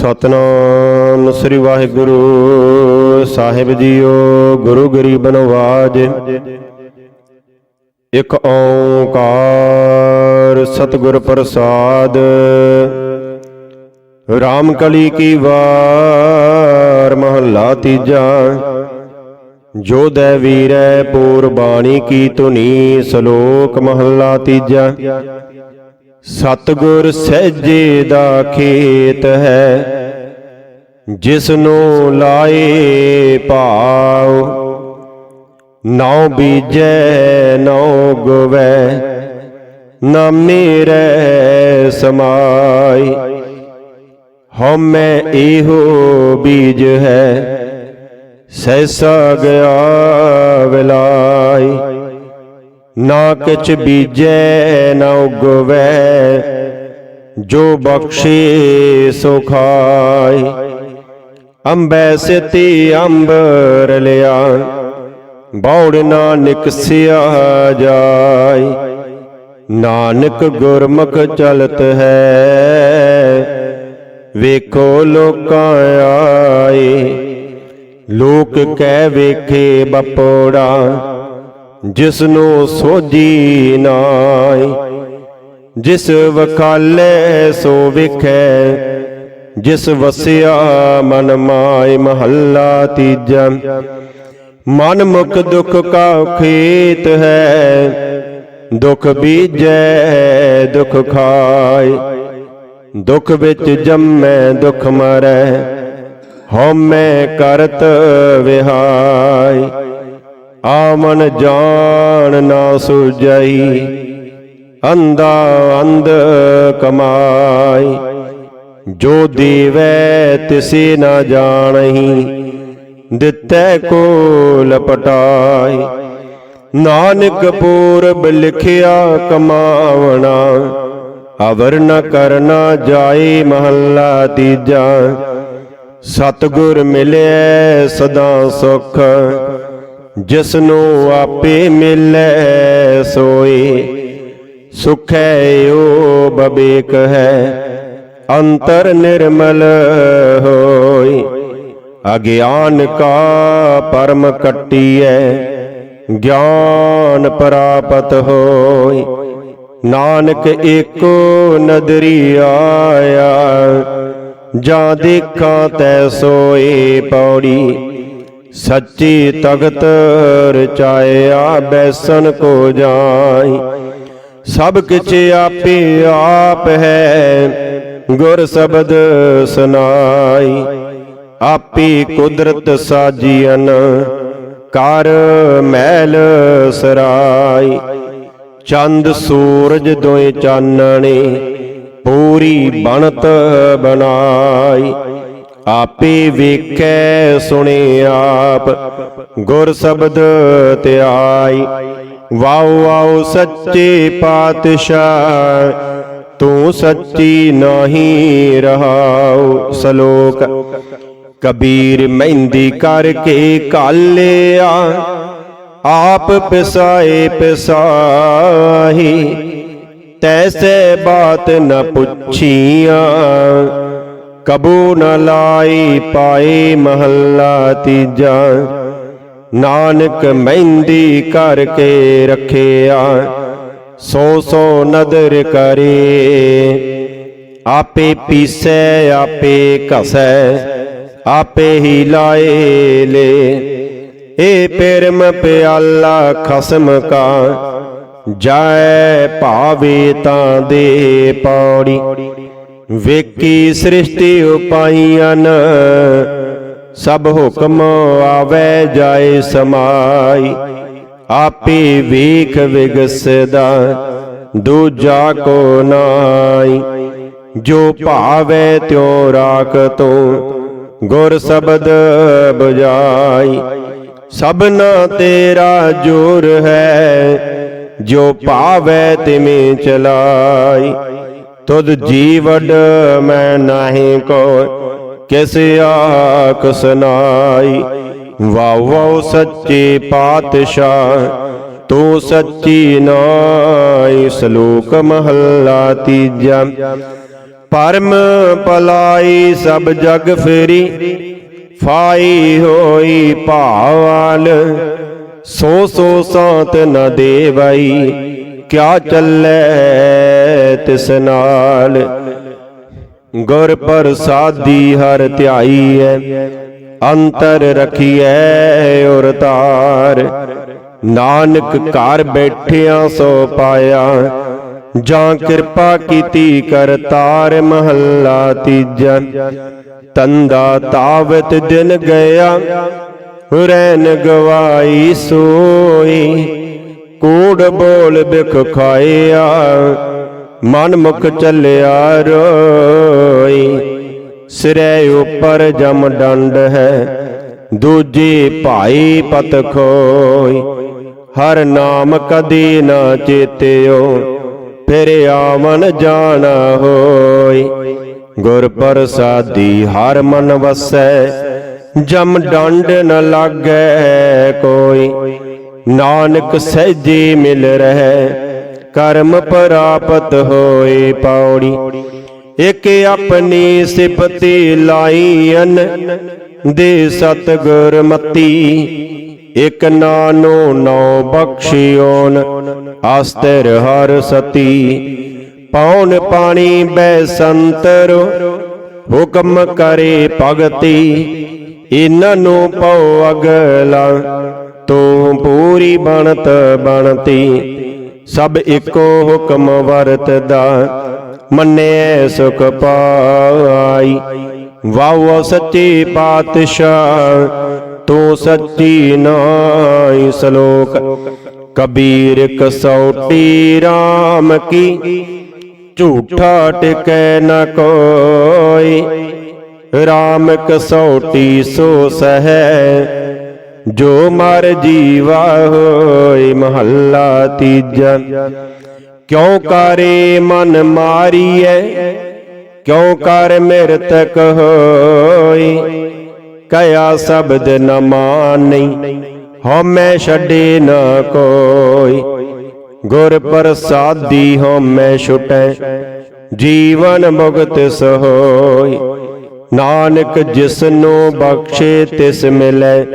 ਸਤਨਾਮ ਸ੍ਰੀ ਵਾਹਿਗੁਰੂ ਸਾਹਿਬ ਜੀਓ, ਗੁਰੂ ਗਰੀਬ ਨਵਾਜ। ਇਕ ਓੰਕਾਰ ਸਤਿਗੁਰ ਪ੍ਰਸਾਦ। ਰਾਮ ਕਲੀ ਕੀ ਵਾਰ, ਮਹੱਲਾ ਤੀਜਾ। ਜੋ ਦੇ ਵੀਰੈ ਪੂਰ ਬਾਣੀ ਕੀ ਧੁਨੀ, ਸ਼ਲੋਕ ਮਹੱਲਾ ਤੀਜਾ। ਸਤਗੁਰ ਸਹਿਜੇ ਦਾ ਖੇਤ ਹੈ ਜਿਸ ਨੂੰ ਲਾਏ ਭਾਉ। ਨਾਉ ਬੀਜੈ, ਨਾਉ ਗਵੈ ਨਾ ਮੇਰੇ ਸਮਾਈ। ਹਉਮੈ ਇਹੋ ਬੀਜ ਹੈ ਸੈਸਾ ਗਿਆ ਵਿਲਾਈ। ਨਾ ਕਿਛ ਬੀਜੈ ਨਾ ਉਗਵੈ, ਜੋ ਬਖਸ਼ੇ ਸੋ ਖਾਈ ਅੰਬੈ ਸਿਤੀ ਅੰਬਰ ਲਿਆ, ਬੌੜ ਨਾ ਨਿਕਸਿਆ ਜਾਈ ਨਾਨਕ ਗੁਰਮੁਖ ਚਲਤ ਹੈ, ਵੇਖੋ ਲੋਕਾਂ ਆਏ। ਲੋਕ ਕਹਿ ਵੇਖੇ ਬਪੋੜਾ ਜਿਸਨੂੰ ਸੋਜੀ ਨਾਈ ਜਿਸ ਵਕਾਲੇ ਸੋ ਵਿਖੇ, ਜਿਸ ਵਸਿਆ ਮਨ ਮਾਇ ਮਹੱਲਾ ਤੀਜਾ। ਮਨ ਮੁਖ ਦੁਖ ਕਾ ਖੇਤ ਹੈ, ਦੁਖ ਬੀਜੈ, ਦੁਖ ਖਾਏ ਦੁਖ ਵਿੱਚ ਜੰਮੈ, ਦੁਖ ਮਰੈ, ਹਉਮੈ ਕਰਤ ਵਿਹਾਈ ਆਮਨ ਜਾਣ ਨਾ ਸੁਜਈ ਅੰਦਾ ਅੰਧ ਕਮਾਈ। ਜੋ ਦੇਵੈ ਤਿਸੇ ਨਾ ਜਾਣਹੀ, ਦਿੱਤੈ ਕੋ ਲਪਟਾਈ ਨਾਨਕ ਪੂਰਬ ਲਿਖਿਆ ਕਮਾਵਣਾ, ਅਵਰ ਨ ਕਰਨਾ ਜਾਏ ਮਹੱਲਾ ਤੀਜਾ। ਸਤਗੁਰ ਮਿਲਿਆ ਸਦਾ ਸੁਖ ਜਿਸ ਆਪੇ ਮਿਲੈ ਸੋਏ, ਸੁਖੈ ਓ ਬਬੇਕ ਹੈ, ਅੰਤਰ ਨਿਰਮਲ ਹੋਏ। ਅਗਿਆਨ ਕਾ ਪਰਮ ਕੱਟੀਐ, ਗਿਆਨ ਪ੍ਰਾਪਤ ਹੋਏ। ਨਾਨਕ ਏਕੋ ਨਦਰੀ ਆਇਆ, ਜਾਂ ਦੇਖਾਂ ਤੈ ਸੋਏ ਪੌੜੀ। ਸੱਚੀ ਤਖਤ ਰਚਾਇਆ ਬੈਸਨ ਕੋ ਜਾਈ। ਸਭ ਕਿਛ ਆਪੇ ਆਪ ਹੈ, ਗੁਰ ਸ਼ਬਦ ਸੁਨਾਈ ਆਪੇ ਕੁਦਰਤ ਸਾਜੀਨ ਕਰ ਮਹਿਲ ਸਰਾਈ। ਚੰਦ ਸੂਰਜ ਦੋਏ ਚਾਨਣੇ, ਪੂਰੀ ਬਣਤ ਬਣਾਈ। ਆਪੇ ਵੇਖੈ ਸੁਣੇ ਆਪ, ਗੁਰ ਸ਼ਬਦ ਧਿਆਈ ਵਾਉ ਵਾਉ ਸੱਚੇ ਪਾਤਸ਼ਾਹ, ਤੂੰ ਸੱਚੀ ਨਹੀਂ ਰਹਾਉ ਸ਼ਲੋਕ। ਕਬੀਰ ਮਹਿੰਦੀ ਕਰਕੇ ਕਾਲਿਆ, ਆਪ ਪਿਸਾਏ ਪਿਸਾਹੀ। ਤੈਸੇ ਬਾਤ ਨ ਪੁੱਛੀਆਂ ਕਬੂ ਨ ਲਾਈ ਪਾਏ ਮਹੱਲਾ ਤੀਜਾ। ਨਾਨਕ ਮਹਿੰਦੀ ਕਰਕੇ ਰੱਖਿਆ। ਸੋ ਸੋ ਨਦਰ ਕਰੇ। ਆਪੇ ਪੀਸੈ, ਆਪੇ ਘਸੈ, ਆਪੇ ਹੀ ਲਾਏ ਲੇ। ਏ ਪਰਮ ਪਿਆਲਾ ਖਸਮ ਕਾ। ਜਾਏ ਭਾਵੇ ਤਾਂ ਦੇ ਪੌੜੀ। ਵੇਖੀ ਸ੍ਰਿਸ਼ਟੀ ਉਪਾਈਆਂ ਸਭ ਹੁਕਮ ਆਵੇ ਜਾਏ ਸਮਾਈ। ਆਪੇ ਵੇਖ ਵਿਗਸਦਾ, ਦੂਜਾ ਕੋ ਨਾਈ। ਜੋ ਭਾਵੇ ਤਿਉ ਰਾਖ ਤੂੰ, ਗੁਰ ਸ਼ਬਦ ਬੁਝਾਈ। ਸਭਨਾ ਤੇਰਾ ਜੋਰ ਹੈ, ਜੋ ਭਾਵੇ ਤਿਵੇਂ ਚਲਾਈ। ਤੁਧ ਜੀਵਡ ਮੈਂ ਨਾਹੀ ਕੋ ਕਿਸ ਆਖ ਸੁਨਾਈ। ਵਾਹ ਵਾਹ ਸੱਚੇ ਪਾਤਸ਼ਾਹ, ਤੂੰ ਸੱਚੀ ਨਾਈ ਸ਼ਲੋਕ ਮਹੱਲਾ ਤੀਜਾ, ਪਰਮ ਪਲਾਈ ਸਭ ਜਗ ਫੇਰੀ। ਫਾਈ ਹੋਈ ਭਾਵਾਲ, ਸੋ ਸੋ ਸੰਤ ਨ ਦੇਵਈ। ਕਿਆ ਚੱਲੇ ਤਿਸ ਨਾਲ। ਗੁਰ ਪ੍ਰਸਾਦੀ ਹਰ ਧਿਆਈ ਹੈ ਅੰਤਰ ਰਖੀਐ ਔਰ ਤਾਰ ਨਾਨਕ ਘਰ ਬੈਠਿਆਂ ਸੋ ਪਾਇਆ, ਜਾਂ ਕਿਰਪਾ ਕੀਤੀ ਕਰਤਾਰ ਮਹੱਲਾ ਤੀਜਾ। ਤੰਦਾ ਤਾਵਤ ਦਿਨ ਗਿਆ, ਰੈਨ ਗਵਾਈ ਸੋਈ। ਕੂੜ ਬੋਲ ਬਿਖ ਖਾਇਆ ਮਨ ਮੁਖ ਚੱਲਿਆ ਰੋਈ, ਸਿਰੇ ਉਪਰ ਜਮ ਡੰਡ ਹੈ, ਦੂਜੀ ਭਾਈ ਪਤ ਖੋਈ। ਹਰ ਨਾਮ ਕਦੀ ਨਾ ਚੇਤਿਓ, ਫਿਰ ਆਵਨ ਜਾਣਾ ਹੋਈ। ਗੁਰ ਪ੍ਰਸਾਦੀ ਹਰ ਮਨ ਵਸੈ, ਜਮ ਡੰਡ ਨ ਲਾਗੈ ਕੋਈ। ਨਾਨਕ ਸਹਿਜੇ ਮਿਲ ਰਹਿ ਕਰਮ ਪ੍ਰਾਪਤ ਹੋਏ ਪੌੜੀ। ਇਕ ਆਪਣੀ ਸਿਫਤੀ ਲਾਈਨ ਦੇ ਸਤਗੁਰ ਮਤੀ। ਇਕ ਨਾਨੋ ਨੌ ਬਖਸ਼ਿਓਨ ਆਸਤਰ ਹਰ ਸਤੀ। ਪੌਣ ਪਾਣੀ ਬੈ ਸੰਤਰੋ ਹੁਕਮ ਕਰੇ ਭਗਤੀ। ਇਹਨਾਂ ਨੂੰ ਪਉ ਅਗਲਾ, ਤੂੰ ਪੂਰੀ ਬਣਤ ਬਣਤੀ। ਸਭ ਇੱਕੋ ਹੁਕਮ ਵਰਤਦਾ, ਮੰਨੇ ਸੁਖ ਪਾਈ। ਵਾਹ ਸੱਚੇ ਪਾਤਸ਼ਾਹ, ਤੂੰ ਸੱਚੀ ਨਾਈ ਸ਼ਲੋਕ। ਕਬੀਰ ਕਸੌਟੀ RAM ਕੀ, ਝੂਠਾ ਟਿਕੈ ਨ ਕੋਈ। RAM ਕਸੌਟੀ ਸੋ ਸਹੈ ਜੋ ਮਰ ਜੀਵਾ ਹੋਏ ਮਹੱਲਾ ਤੀਜਾ। ਕਿਉ ਕਰੇ ਮਨ ਮਾਰੀਐ? ਕਿਉ ਕਰ ਮਿਰਤਕ ਹੋਈ ਕਇਆ ਸ਼ਬਦ ਨ ਮਾਨਈ ਹਉਮੈ ਛੱਡੇ ਨ ਕੋਈ। ਗੁਰ ਪ੍ਰਸਾਦੀ ਹਉਮੈ ਛੁਟੈ। ਜੀਵਨ ਮੁਕਤ ਸਹੋਈ ਨਾਨਕ ਜਿਸ ਨੂੰ ਬਖਸ਼ੇ ਤਿਸ ਮਿਲੈ।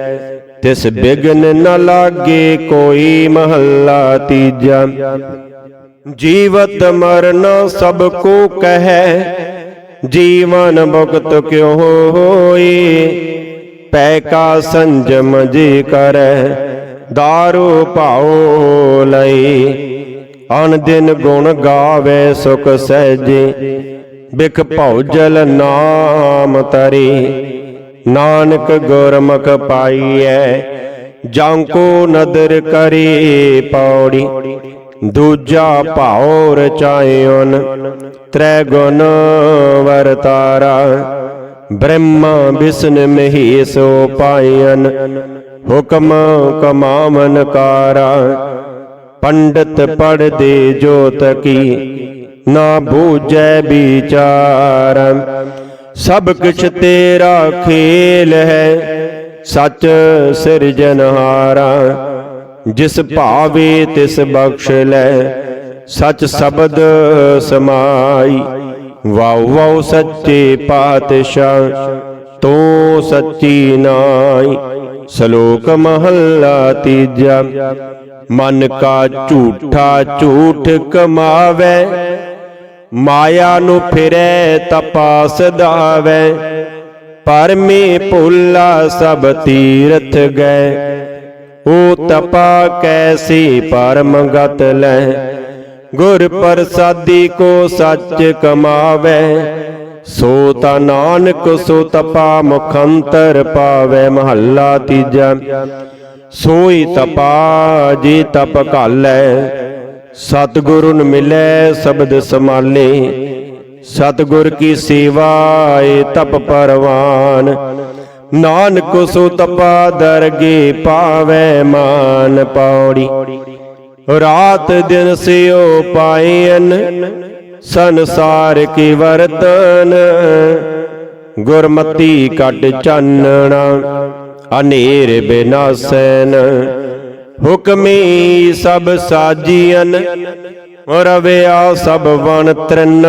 ਤਿਸ ਬਿਗਨ ਨ ਲਾਗੇ ਕੋਈ ਮਹੱਲਾ ਤੀਜਾ। ਜੀਵਤ ਮਰਨ ਸਭ ਕੋ ਕਹੈ, ਜੀਵਨ ਮੁਕਤ ਕਿਉ ਹੋਈ ਪੈ ਕਾ ਸੰਜਮ ਜੀ ਕਰੈ, ਦਾਰੂ ਭਾਉ ਲਈ ਅਨ ਦਿਨ ਗੁਣ ਗਾਵੇ ਸੁਖ ਸਹਿਜੇ, ਬਿਖ ਭੌਜਲ ਨਾਮ ਤਰੇ। ਨਾਨਕ ਗੁਰਮੁਖ ਪਾਈਐ ਜਾਂ ਕੋ ਨਦਰ ਕਰੇ ਪੌੜੀ, ਦੂਜਾ ਭਾਉ ਰਚਾਇਓਨ ਤ੍ਰੈ ਗੁਣ ਵਰਤਾਰਾ, ਬ੍ਰਹਮਾ ਵਿਸ਼ਨ ਮਹੇਸੋ ਪਾਇਨ, ਹੁਕਮ ਕਮਾਮਨ ਕਾਰਾ, ਪੰਡਤ ਪੜਦੇ ਜੋਤ ਕੀ, ਨਾ ਬੂਝੈ ਵਿਚਾਰ ਸਭ ਕੁਛ ਤੇਰਾ ਖੇਲ ਹੈ। ਸੱਚ ਸਿਰਜਨਹਾਰਾ ਜਿਸ ਭਾਵੇ ਤਿਸ ਬਖਸ਼ ਲੈ, ਸਚ ਸ਼ਬਦ ਸਮਾਈ। ਵਾਉ ਵਾਉ ਸੱਚੇ ਪਾਤਸ਼ਾਹ, ਤੂੰ ਸੱਚੀ ਨਾਈ। ਸ਼ਲੋਕ ਮਹੱਲਾ ਤੀਜਾ, ਮਨ ਕਾ ਝੂਠਾ ਝੂਠ ਕਮਾਵੇ ਮਾਇਆ ਨੂੰ ਫਿਰੈ ਤਪਾਸ ਦਾਵੇ। ਪਰਮੇ ਭੁੱਲਾ ਸਭ ਤੀਰਥ ਗਏ। ਓ ਤਪਾ ਕੈਸੀ ਪਰਮ ਗਤ ਲੈ। ਗੁਰ ਪ੍ਰਸਾਦੀ ਕੋ ਸੱਚ ਕਮਾਵੇ। ਸੋ ਤਾ ਨਾਨਕ ਸੋ ਤਪਾ ਮੁਖੰਤਰ ਪਾਵੇ ਮਹੱਲਾ ਤੀਜਾ। ਸੋਈ ਤਪਾ ਜੀ ਤਪ ਘਾਲੈ। ਸਤਿਗੁਰਨ ਮਿਲੈ ਸ਼ਬਦ ਸਮਾਲੇ, ਸਤਿਗੁਰ ਕੀ ਸੇਵਾ ਏ ਤਪ ਪਰਵਾਨ। ਨਾਨਕ ਸੋ ਤਪਾ ਦਰਗੇ ਪਾਵੇ ਮਾਨ ਪੌੜੀ। ਰਾਤ ਦਿਨ ਸਿਓ ਪਾਇਨ ਸੰਸਾਰ ਕੀ ਵਰਤਨ। ਗੁਰਮਤੀ ਕਟ ਚਾਨਣਾ, ਅਨੇਰ ਬਿਨਾਸੈਨ। ਹੁਕਮੀ ਸਭ ਸਾਜੀਨ ਰਵਿਆ ਸਭ ਵਨ ਤ੍ਰਿਨ,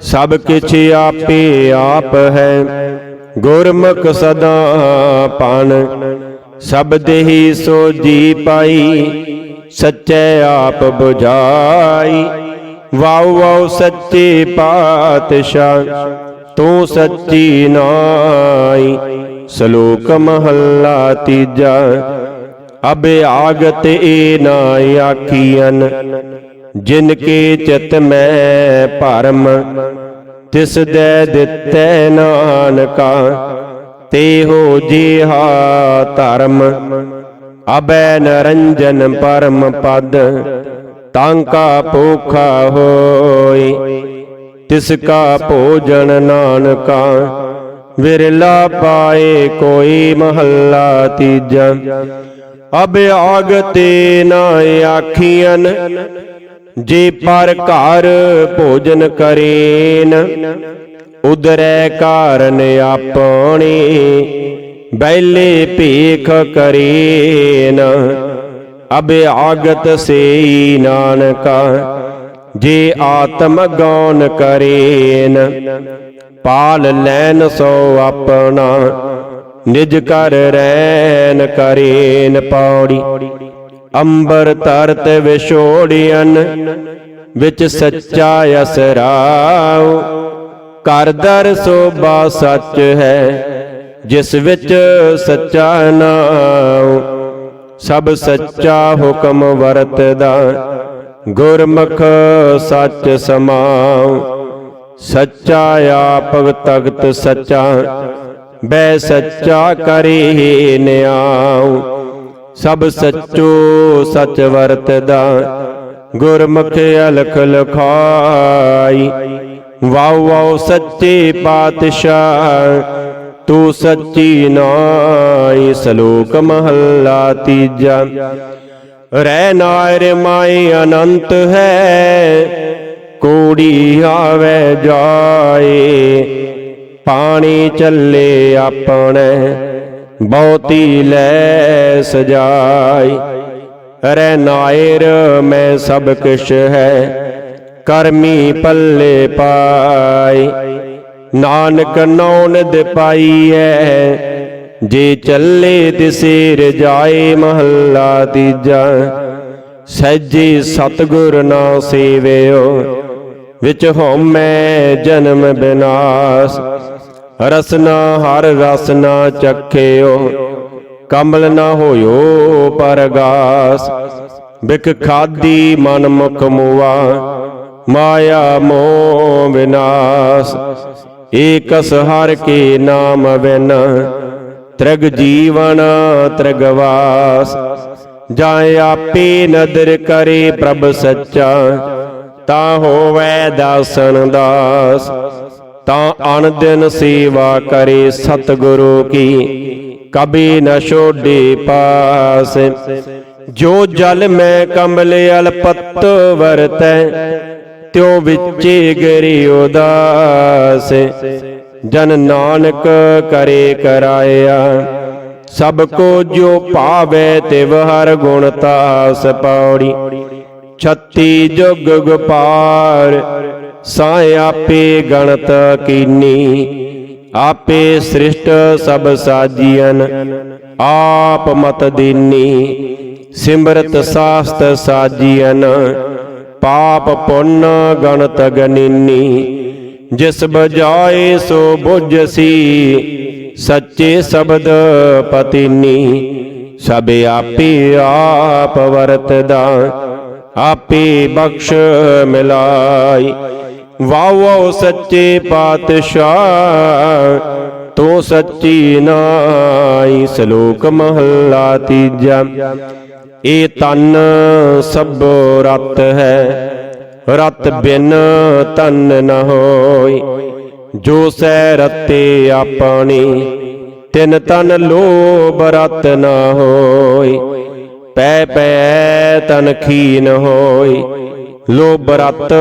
ਸਭ ਕਿਛ ਆਪੇ ਆਪ ਹੈ। ਗੁਰਮੁਖ ਸਦਾ ਪਾਣ, ਸਭ ਦੇਹੀ ਸੋ ਜੀ ਪਾਈ, ਸੱਚੇ ਆਪ 부ਝਾਈ ਵਾਉ ਵਾਉ ਸੱਚੇ ਪਾਤਸ਼ਾਹ, ਤੂੰ ਸੱਚੀ ਨਾਈ। ਸ਼ਲੋਕ ਮਹੱਲਾ ਤੀਜਾ ਅਬ ਆਗਤ ਏ ਨਾ ਆਖੀਐਨ, ਜਿਨ ਕੇ ਚਿਤ ਮੈਂ ਭਰਮ, ਤਿਸ ਦੇ ਦਿੱਤੇ ਨਾਨਕਾ, ਤੇ ਹੋ ਜਿਹਾ ਧਰਮ। ਅਬੈ ਨਰੰਜਨ ਪਰਮ ਪਦ, ਤਾਂ ਕਾ ਭੋਖਾ ਹੋਈ ਤਿਸ ਕਾ ਭੋਜਨ ਨਾਨਕਾ। ਵਿਰਲਾ ਪਾਏ ਕੋਈ ਮਹੱਲਾ ਤੀਜਾ ਅਬ ਆਗਤੇ ਨਾ ਆਖੀਆਂ ਜੇ ਪਰ ਘਰ ਭੋਜਨ ਕਰੇਨ ਉਦਰੈ ਕਾਰਨ ਆਪਣੇ, ਬੈਲੇ ਭੇਖ ਕਰੇਨ। ਅਬ ਆਗਤ ਸੇ ਨਾਨਕਾ, ਜੇ ਆਤਮ ਗੌਨ ਕਰੇਨ, ਪਾਲ ਲੈਨ ਸੋ ਆਪਣਾ ਨਿਜ ਕਰ ਰੈਨ ਕਰੇਨ ਪੌੜੀ। ਅੰਬਰ ਤਰਤ ਵਿਛੋੜਿਅਨ ਵਿੱਚ ਸੱਚਾ ਅਸਰਾਉ। ਕਰ ਦਰ ਸੋਭਾ ਸੱਚ ਹੈ, ਜਿਸ ਵਿੱਚ ਸੱਚਾ ਨਾਉ। ਸਭ ਸੱਚਾ ਹੁਕਮ ਵਰਤਦਾ, ਗੁਰਮੁਖ ਸੱਚ ਸਮਾਉ। ਸੱਚਾ ਆਪ ਤਖਤ ਸੱਚਾ ਬੈ ਸੱਚਾ ਕਰੇ ਨਿਆਉ ਸਭ ਸੱਚੋ ਸੱਚ ਵਰਤਦਾ। ਗੁਰਮੁਖ ਅਲਖ ਲਖਾਈ। ਵਾਉ ਵਾਉ ਸੱਚੇ ਪਾਤਸ਼ਾਹ, ਤੂੰ ਸੱਚੀ ਨਾਈ ਸ਼ਲੋਕ ਮਹੱਲਾ ਤੀਜਾ। ਰਹਿ ਨਾਇਰ ਮਾਈ ਅਨੰਤ ਹੈ, ਕੋੜੀ ਆਵੇ ਜਾਏ। ਪਾਣੀ ਚੱਲੇ ਆਪਣੇ, ਬਹੁਤੀ ਲੈ ਸਜਾਈ। ਰਹਿ ਨਾਇਰ, ਮੈਂ ਸਭ ਕੁਛ ਹੈ, ਕਰਮੀ ਪੱਲੇ ਪਾਈ। ਨਾਨਕ ਨੌਨ ਨੌਨਦ ਪਾਈਐ ਜੇ ਚੱਲੇ ਦਿਸੇਰ ਜਾਏ ਮਹੱਲਾ ਤੀਜਾ। ਸਹਿਜੇ ਸਤਗੁਰ ਨਾ ਸੇਵਿਓ, ਵਿੱਚ ਹਉਮੈ ਜਨਮ ਬਿਨਾਸ਼। ਰਸਨਾ ਹਰ ਰਸ ਚੱਖਿਓ ਕਮਲ ਨਾ ਹੋਇਓ ਪਰਗਾਸ। ਬਿਖ ਖਾਦੀ ਮਨ ਮੁਖ ਮੁਆ, ਮਾਇਆ ਮੋਹ ਵਿਨਾਸ਼। ਏਕਸ ਹਰ ਕੇ ਨਾਮ ਬਿਨ, ਤ੍ਰਿਗ ਜੀਵਨ ਤ੍ਰਿਗਵਾਸ ਜਾਏ ਆਪੇ ਨਦਰ ਕਰੇ ਪ੍ਰਭ ਸੱਚਾ, ਤਾ ਹੋਵੇ ਦਾਸਨ ਦਾਸ। ਤਾਂ ਅਨ ਦਿਨ ਸੇਵਾ ਕਰੇ ਸਤਿਗੁਰੂ ਕੀ, ਕਬੀ ਨ ਛੋਡੇ ਪਾਸ। ਜੋ ਜਲ ਮੈਂ ਕਮਲ ਅਲਪਤ ਵਰਤੈ, ਤਿਉ ਵਿੱਚੇ ਗਰੀ ਉਦਾਸ। ਜਨ ਨਾਨਕ ਕਰੇ ਕਰਾਇਆ, ਸਭ ਕੋ ਜੋ ਭਾਵੇ ਤਿਵ ਹਰ ਗੁਣ ਤਾਸ ਪੌੜੀ ਛੱਤੀ ਜੁਗ ਗੁਪਾਰ ਸਾਇ ਆਪੇ ਗਣਤ ਕੀਨੀ, ਆਪੇ ਸ੍ਰਿਸ਼ਟ ਸਭ ਸਾਜੀਐਨ, ਆਪ ਮਤ ਦੀਨੀ, ਸਿਮਰਤ ਸਾਸਤ ਸਾਜੀਐਨ, ਪਾਪ ਪੁੰਨ ਗਣਤ ਗਨੀਨੀ, ਜਿਸ ਬਜਾਏ ਸੋ ਬੁਝਸੀ ਸੱਚੇ ਸ਼ਬਦ ਪਤੀਨੀ, ਸਭ ਆਪੇ ਆਪ ਵਰਤਦਾ, ਆਪੇ ਬਖਸ਼ ਮਿਲਾਈ ਵਾਹ ਵਾਹ ਸੱਚੇ ਪਾਤਸ਼ਾਹ, ਤੂੰ ਸੱਚੀ ਨਾਈ ਸ਼ਲੋਕ ਮਹੱਲਾ ਤੀਜਾ। ਇਹ ਤਨ ਸਭ ਰਤ ਹੈ, ਰਤ ਬਿਨ ਤਨ ਨ ਹੋਈ। ਜੋ ਸੈ ਰਤੇ ਆਪਣੀ, ਤਿਨ ਤਨ ਲੋਭ ਰਤ ਨ ਹੋਈ। ਪੈ ਪੈ ਤਨ ਖੀਨ ਹੋਈ। ਲੋਭ ਰਤ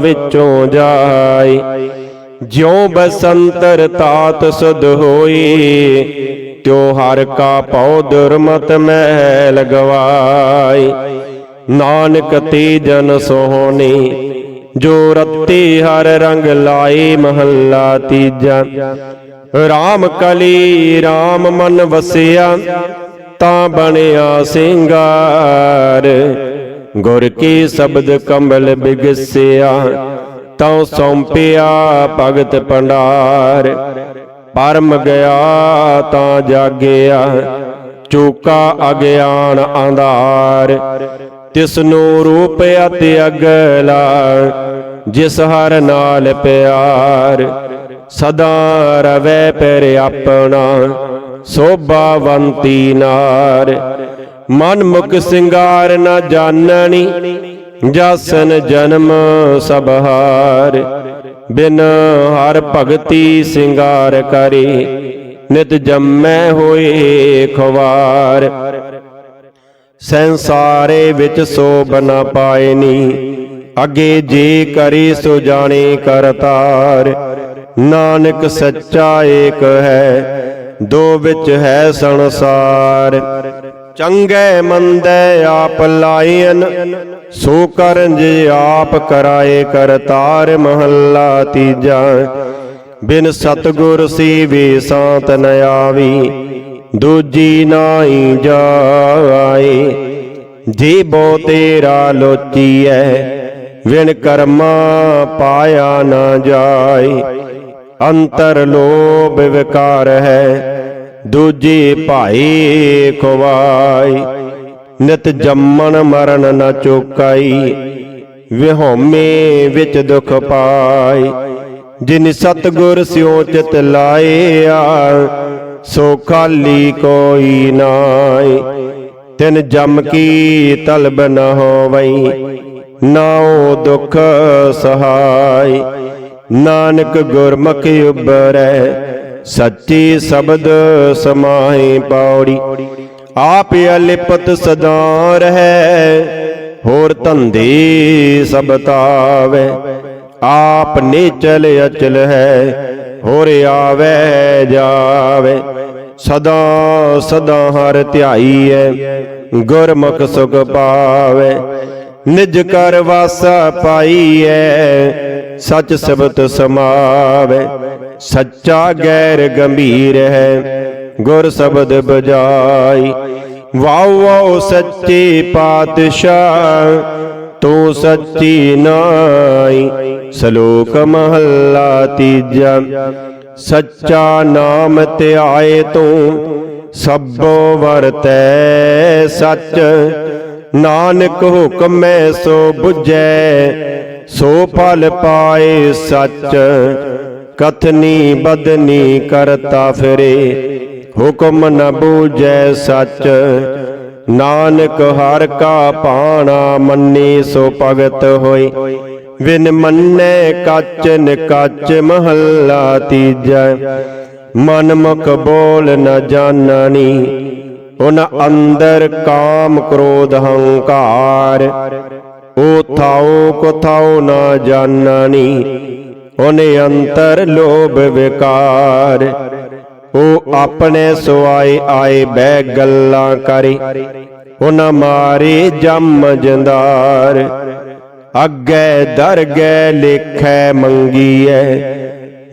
ਵਿੱਚੋਂ ਜਾਈ, ਜਿਉ ਬਸੰਤਰ ਤਾਤ ਸੁਧ ਹੋਈ, ਤਿਉ ਹਰ ਕਾ ਪਉ ਦੁਰਮਤ ਮਹਿ ਲਗਵਾਈ ਨਾਨਕ ਤੇ ਜਨ ਸੋਹਣੀ, ਜੋ ਰੱਤੀ ਹਰ ਰੰਗ ਲਾਏ ਮਹੱਲਾ ਤੀਜਾ। RAM ਕਲੀ RAM ਮਨ ਵਸਿਆ, ਤਾਂ ਬਣਿਆ ਸਿੰਗਾਰ। ਗੁਰ ਕੀ ਸ਼ਬਦ ਕਮਲ ਬਿਗਸਿਆ ਤਾਂ ਸੌਂਪਿਆ ਭਗਤ ਭੰਡਾਰ। ਪਰਮ ਗਿਆ ਤਾਂ ਜਾਗਿਆ, ਚੂਕਾ ਅਗਿਆਨ ਅੰਧਾਰ। ਤਿਸ ਨੂੰ ਰੂਪ ਅਤਿ ਅਗਲਾ, ਜਿਸ ਹਰ ਨਾਲ ਪਿਆਰ। ਸਦਾ ਰਵੈ ਪਰ ਆਪਣਾ, ਸੋਭਾਵੰਤੀ ਨਾਰ। ਮਨ ਮੁਖ ਸਿੰਗਾਰ ਨਾ ਜਾਣਨੀ, ਜਾਸਨ ਜਨਮ ਸਭ ਹਾਰ ਬਿਨ ਹਰ ਭਗਤੀ ਸਿੰਗਾਰ ਕਰੀ, ਨਿਤ ਜੰਮੈ ਹੋਏ ਖਵਾਰ। ਸੰਸਾਰੇ ਵਿੱਚ ਸੋਭ ਨ ਪਾਇਨੀ, ਅਗੇ ਜੇ ਕਰੀ ਸੋ ਜਾਣੇ ਕਰਤਾਰ। ਨਾਨਕ ਸੱਚਾ ਏਕ ਹੈ, ਦੋ ਵਿੱਚ ਹੈ ਸੰਸਾਰ। ਚੰਗੇ ਮੰਦੈ ਆਪ ਲਾਇਨ, ਸੋ ਕਰਨ ਜੇ ਆਪ ਕਰਾਏ ਕਰਤਾਰ ਮਹੱਲਾ ਤੀਜਾ। ਬਿਨ ਸਤਗੁਰ ਸੀਵੇ ਸਾਤ ਨ ਆਵੀ, ਦੂਜੀ ਨਾਹੀ ਜਾਏ। ਜੀ ਬੋ ਤੇਰਾ ਲੋਚੀਐ ਵਿਣ ਕਰਮਾ ਪਾਇਆ ਨਾ ਜਾਏ। ਅੰਤਰ ਲੋਭ ਵਿਕਾਰ ਹੈ ਦੂਜੀ ਭਾਈ ਖਵਾਈ। ਨਿਤ ਜੰਮਣ ਮਰਨ ਨਾ ਚੁਕਾਈ। ਵਿਹੋਮੇ ਵਿੱਚ ਦੁਖ ਪਾਈ। ਜਿਨ ਸਤਗੁਰ ਸਿਉ ਚਿਤ ਲਾਇਆ, ਸੋ ਖਾਲੀ ਕੋਈ ਨਾਈ। ਤਿਨ ਜਮ ਕੀ ਤਲਬ ਨ ਹੋਵਈ ਨਾਉ ਦੁਖ ਸਹਾਈ। ਨਾਨਕ ਗੁਰਮੁਖ ਉਬਰੈ ਸੱਚੀ ਸ਼ਬਦ ਸਮਾਈ ਪੌੜੀ। ਆਪ ਅਲਿਪਤ ਸਦਾ ਰਹੈ, ਹੋਰ ਧੰਦੇ ਸਭ ਤਾਵੇ। ਆਪ ਨਿਚਲ ਅਚਲ ਹੈ, ਹੋਰ ਆਵੇ ਜਾਵੇ। ਸਦਾ ਸਦਾ ਹਰ ਧਿਆਈ ਹੈ, ਗੁਰਮੁਖ ਸੁਖ ਪਾਵੇ। ਨਿਜ ਕਰ ਵਾਸਾ ਪਾਈਐ ਸਚ ਸਬਤ ਸਮਾਵੇ। ਸੱਚਾ ਗੈਰ ਗੰਭੀਰ ਹੈ, ਗੁਰ ਸ਼ਬਦ ਬਜਾਈ। ਵਾਉ ਵਾਉ ਸੱਚੇ ਪਾਤਸ਼ਾਹ, ਤੂੰ ਸੱਚੀ ਨਾਈ ਸ਼ਲੋਕ ਮਹੱਲਾ ਤੀਜਾ, ਸੱਚਾ ਨਾਮ ਧਿਆਏ ਤੂੰ, ਸਭੋ ਵਰਤੈ ਸੱਚ। ਨਾਨਕ ਹੁਕਮੈ ਸੋ 부ਜੈ ਸੋ ਫਲ ਪਾਏ ਸੱਚ। ਕਥਨੀ ਬਦਨੀ ਕਰਤਾ ਫਿਰੇ। ਹੁਕਮ ਨ ਬੂਝੈ ਸੱਚ। ਨਾਨਕ ਹਰ ਕਾ ਪਾਣਾ ਮੰਨੀ, ਸੋ ਭਗਤ ਹੋਈ ਵਿਨ ਮੰਨੈ ਕੱਚ ਨਿਕੱਚ ਮਹੱਲਾ ਤੀਜਾ। ਮਨ ਮੁਖ ਬੋਲ ਨ ਜਾਣਨੀ ਉਨ ਅੰਦਰ ਕਾਮ ਕ੍ਰੋਧ ਹੰਕਾਰ। ਓ ਥਾਉ, ਕੋ ਥਾਉ ਨ ਜਾਣਨੀ ਉਹਨੇ ਅੰਤਰ ਲੋਭ ਵਿਕਾਰ। ਉਹ ਆਪਣੇ ਸੁਆਏ ਆਏ ਬਹਿ ਗੱਲਾਂ ਕਰੀ। ਉਹਨਾਂ ਮਾਰੇ ਜੰਮ ਜੰਦਾਰ। ਅੱਗੇ ਦਰਗੇ ਲੇਖੈ ਮੰਗੀਐ।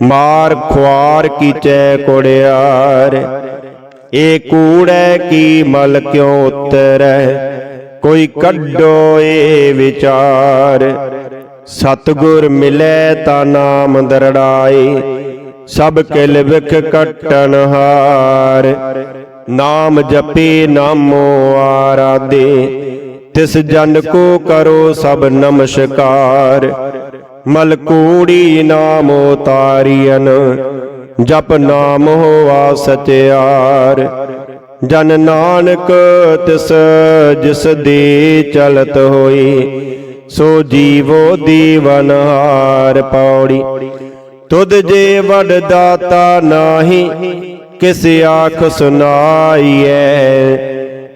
ਮਾਰ ਖੁਆਰ ਕੀਚੈ ਕੁੜਿਆਰ। ਏ ਕੂੜੈ ਕੀ ਮਲ ਕਿਉ ਉਤਰੈ? ਕੋਈ ਕੱਢੋ ਏ ਵਿਚਾਰ। ਸਤਗੁਰ ਮਿਲੈ ਤਾ ਨਾਮ ਦਰੜਾਏ, ਸਭ ਕਿਲ ਵਿਖ ਕਟਣ ਹਾਰ। ਨਾਮ ਜਪੇ ਨਾਮੋ ਆਰਾਧੇ, ਤਿਸ ਜਨ ਕੋ ਕਰੋ ਸਭ ਨਮਸਕਾਰ। ਮਲਕੂੜੀ ਨਾਮ ਉਤਾਰੀਐਨ ਜਪ ਨਾਮ ਹੋਆ ਸਚਿਆਰ। ਜਨ ਨਾਨਕ ਤਿਸ ਜਿਸ ਦੀ ਚਲਤ ਹੋਈ ਸੋ ਜੀਵੋ ਦੀਵਨ ਹਾਰ ਪੌੜੀ ਤੁਧ ਜੇ ਵਡ ਦਾਤਾ ਨਾਹੀ, ਕਿਸ ਆਖ ਸੁਨਾਈਐ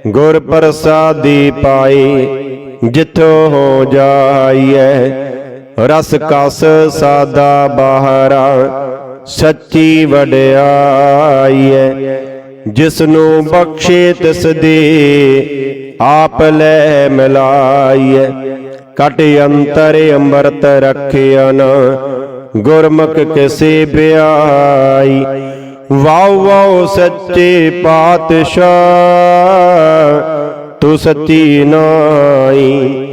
ਗੁਰ ਪ੍ਰਸਾਦੀ ਪਾਈ, ਜਿਥੋਂ ਹੋ ਜਾਈਐ। ਰਸ ਕਸ ਸਾਦਾ ਬਾਹਰਾ, ਸੱਚੀ ਵਡਿਆਈਐ। ਜਿਸ ਨੂੰ ਬਖਸ਼ੇ ਤਿਸ ਦੇ ਆਪ ਲੈ ਮਿਲਾਈਐ। ਕਟ ਅੰਤਰ ਅੰਮ੍ਰਿਤ ਰਖਿਆਨ ਗੁਰਮੁਖ ਕਿਸੇ ਬਿਆਈ ਵਾਉ ਵਾਉ ਸੱਚੇ ਪਾਤਸ਼ਾਹ ਤੂੰ ਸੱਚੀ ਨਾਈ